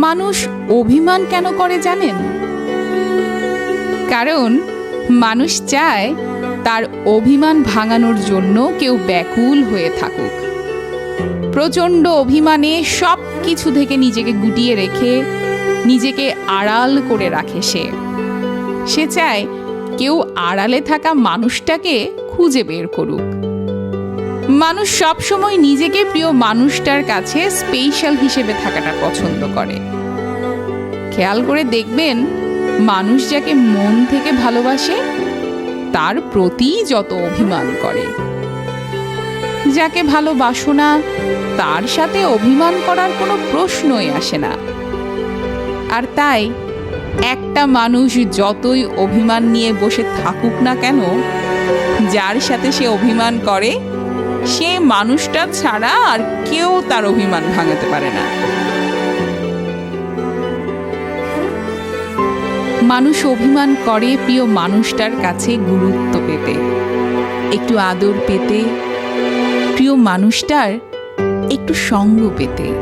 মানুষ অভিমান কেন করে জানেন? কারণ মানুষ চায় তার অভিমান ভাঙানোর জন্য কেউ ব্যাকুল হয়ে থাকুক। প্রচণ্ড অভিমানে সব কিছু থেকে নিজেকে গুটিয়ে রেখে নিজেকে আড়াল করে রাখে সে। সে চায় কেউ আড়ালে থাকা মানুষটাকে খুঁজে বের করুক। মানুষ সবসময় নিজেকে প্রিয় মানুষটার কাছে স্পেশাল হিসেবে থাকাটা পছন্দ করে। খেয়াল করে দেখবেন, মানুষ যাকে মন থেকে ভালোবাসে, তার প্রতি যত অভিমান করে। যাকে ভালোবাসো না, তার সাথে অভিমান করার কোনো প্রশ্নই আসে না। আর তাই, একটা মানুষ যতই অভিমান নিয়ে বসে থাকুক না কেন, যার সাথে সে অভিমান করে সে মানুষটা ছাড়া আর কেউ তার অভিমান ভাঙাতে পারে না। মানুষ অভিমান করে প্রিয় মানুষটার কাছে গুরুত্ব পেতে, একটু আদর পেতে, প্রিয় মানুষটার একটু সঙ্গ পেতে।